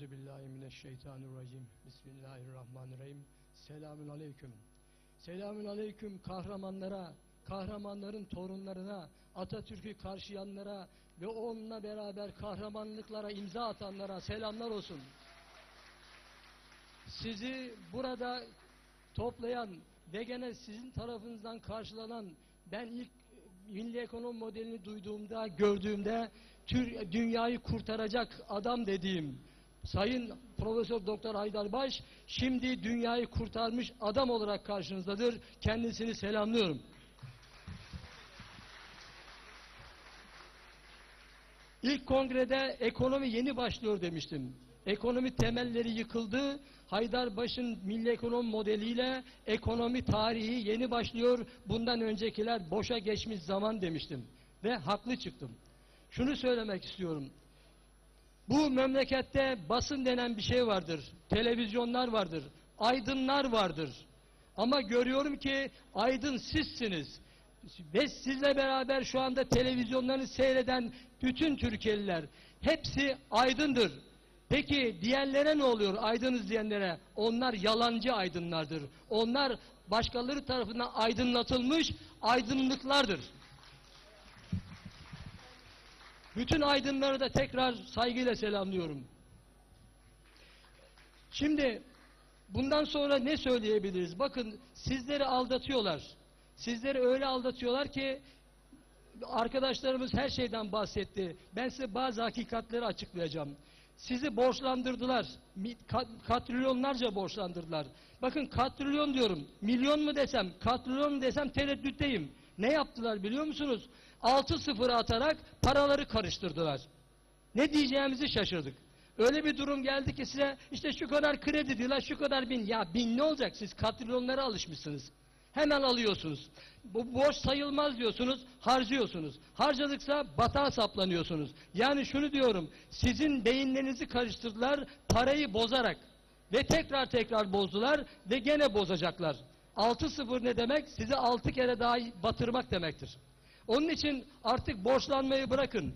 Euzu billahi mineşşeytanirracim. Bismillahirrahmanirrahim. Selamün aleyküm. Selamün aleyküm kahramanlara, kahramanların torunlarına, Atatürk'ü karşılayanlara ve onunla beraber kahramanlıklara imza atanlara selamlar olsun. Sizi burada toplayan ve gene sizin tarafınızdan karşılanan ben ilk milli ekonomi modelini duyduğumda, gördüğümde tür, dünyayı kurtaracak adam dediğim Sayın Profesör Doktor Haydar Baş şimdi dünyayı kurtarmış adam olarak karşınızdadır. Kendisini selamlıyorum. İlk kongrede ekonomi yeni başlıyor demiştim. Ekonomi temelleri yıkıldı. Haydarbaş'ın milli ekonomi modeliyle ekonomi tarihi yeni başlıyor. Bundan öncekiler boşa geçmiş zaman demiştim. Ve haklı çıktım. Şunu söylemek istiyorum. Bu memlekette basın denen bir şey vardır. Televizyonlar vardır. Aydınlar vardır. Ama görüyorum ki aydın sizsiniz. Ve sizle beraber şu anda televizyonları seyreden bütün Türkiye'liler hepsi aydındır. Peki diğerlere ne oluyor aydınız diyenlere? Onlar yalancı aydınlardır. Onlar başkaları tarafından aydınlatılmış aydınlıklardır. Bütün aydınları da tekrar saygıyla selamlıyorum. Şimdi bundan sonra ne söyleyebiliriz? Bakın sizleri aldatıyorlar. Sizleri öyle aldatıyorlar ki arkadaşlarımız her şeyden bahsetti. Ben size bazı hakikatleri açıklayacağım. Sizi borçlandırdılar. Katrilyonlarca borçlandırdılar. Bakın katrilyon diyorum. Milyon mu desem, katrilyon mu desem tereddütteyim. Ne yaptılar biliyor musunuz? Altı sıfırı atarak paraları karıştırdılar. Ne diyeceğimizi şaşırdık. Öyle bir durum geldi ki size işte şu kadar kredi diyorlar, şu kadar bin. Ya bin ne olacak? Siz katrilyonlara alışmışsınız. Hemen alıyorsunuz. Bu borç sayılmaz diyorsunuz, harcıyorsunuz. Harcadıksa batağa saplanıyorsunuz. Yani şunu diyorum, sizin beyinlerinizi karıştırdılar parayı bozarak. Ve tekrar tekrar bozdular ve gene bozacaklar. 6-0 ne demek? Sizi 6 kere daha batırmak demektir. Onun için artık borçlanmayı bırakın.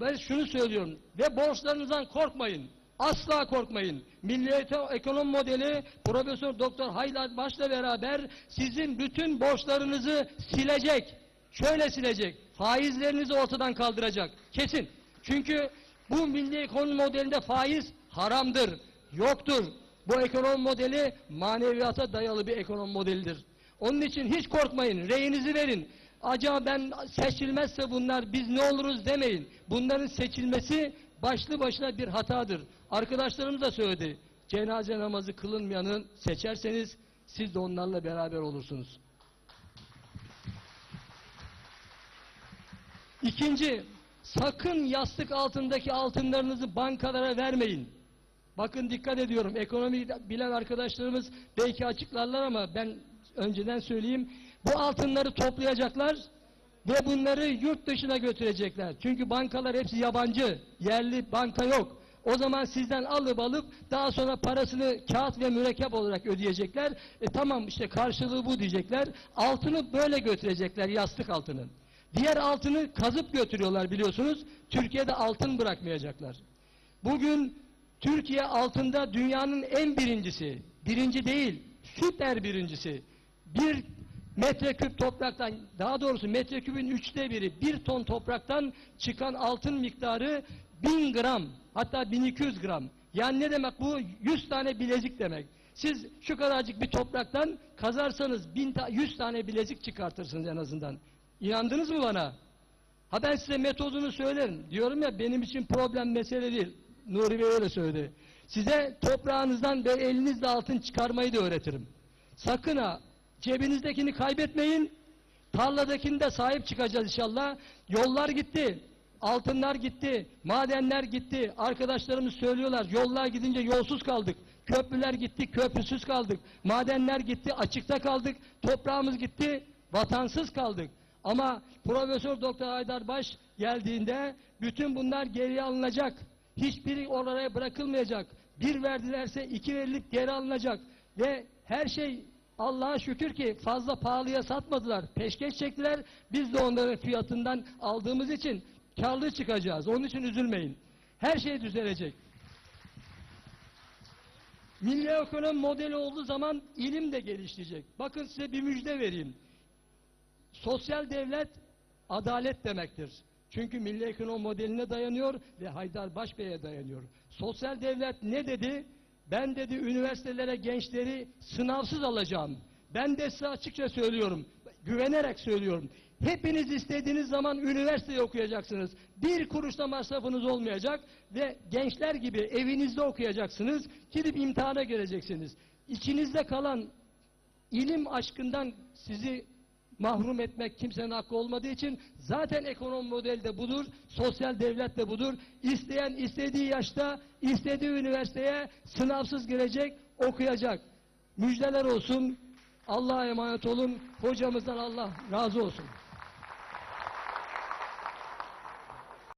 Ben şunu söylüyorum ve borçlarınızdan korkmayın. Asla korkmayın. Milli Ekonomi Modeli Profesör Doktor Haydar Baş'la beraber sizin bütün borçlarınızı silecek. Şöyle silecek. Faizlerinizi ortadan kaldıracak. Kesin. Çünkü bu milli ekonomi modelinde faiz haramdır. Yoktur. Bu ekonomi modeli maneviyata dayalı bir ekonomi modelidir. Onun için hiç korkmayın. Reyinizi verin. Acaba ben seçilmezse bunlar biz ne oluruz demeyin. Bunların seçilmesi başlı başına bir hatadır. Arkadaşlarımız da söyledi. Cenaze namazı kılınmayanı seçerseniz siz de onlarla beraber olursunuz. İkinci, sakın yastık altındaki altınlarınızı bankalara vermeyin. Bakın dikkat ediyorum. Ekonomi bilen arkadaşlarımız belki açıklarlar ama ben önceden söyleyeyim. Bu altınları toplayacaklar ve bunları yurt dışına götürecekler. Çünkü bankalar hepsi yabancı. Yerli banka yok. O zaman sizden alıp alıp daha sonra parasını kağıt ve mürekkep olarak ödeyecekler. E tamam işte karşılığı bu diyecekler. Altını böyle götürecekler yastık altını. Diğer altını kazıp götürüyorlar biliyorsunuz. Türkiye'de altın bırakmayacaklar. Bugün Türkiye altında dünyanın en birincisi. Birinci değil, süper birincisi. Bir metreküp topraktan, daha doğrusu metreküpün üçte biri, bir ton topraktan çıkan altın miktarı bin gram, hatta 1200 gram. Yani ne demek bu? 100 tane bilezik demek. Siz şu kadarcık bir topraktan kazarsanız bin ta 100 tane bilezik çıkartırsınız en azından. İnandınız mı bana? Ha ben size metodunu söylerim. Diyorum ya benim için problem mesele değil. Nuri Bey öyle söyledi. Size toprağınızdan ve elinizle altın çıkarmayı da öğretirim. Sakın ha cebinizdekini kaybetmeyin. Tarladakini de sahip çıkacağız inşallah. Yollar gitti. Altınlar gitti. Madenler gitti. Arkadaşlarımız söylüyorlar. Yollar gidince yolsuz kaldık. Köprüler gitti. Köprüsüz kaldık. Madenler gitti. Açıkta kaldık. Toprağımız gitti. Vatansız kaldık. Ama Profesör Doktor Haydar Baş geldiğinde bütün bunlar geriye alınacak. Hiçbiri oraya bırakılmayacak. Bir verdilerse iki verilip geri alınacak. Ve her şey Allah'a şükür ki fazla pahalıya satmadılar. Peşkeş çektiler. Biz de onların fiyatından aldığımız için karlı çıkacağız. Onun için üzülmeyin. Her şey düzelecek. Milli ekonomi modeli olduğu zaman ilim de gelişecek. Bakın size bir müjde vereyim. Sosyal devlet adalet demektir. Çünkü milli ekonomi modeline dayanıyor ve Haydar Başbey'e dayanıyor. Sosyal devlet ne dedi? Ben dedi üniversitelere gençleri sınavsız alacağım. Ben de size açıkça söylüyorum. Güvenerek söylüyorum. Hepiniz istediğiniz zaman üniversiteyi okuyacaksınız. Bir kuruşta masrafınız olmayacak ve gençler gibi evinizde okuyacaksınız. Gidip imtihana gireceksiniz. İçinizde kalan ilim aşkından sizi mahrum etmek kimsenin hakkı olmadığı için zaten ekonomi modeli de budur, sosyal devlet de budur. İsteyen istediği yaşta, istediği üniversiteye sınavsız girecek, okuyacak. Müjdeler olsun, Allah'a emanet olun, hocamızdan Allah razı olsun.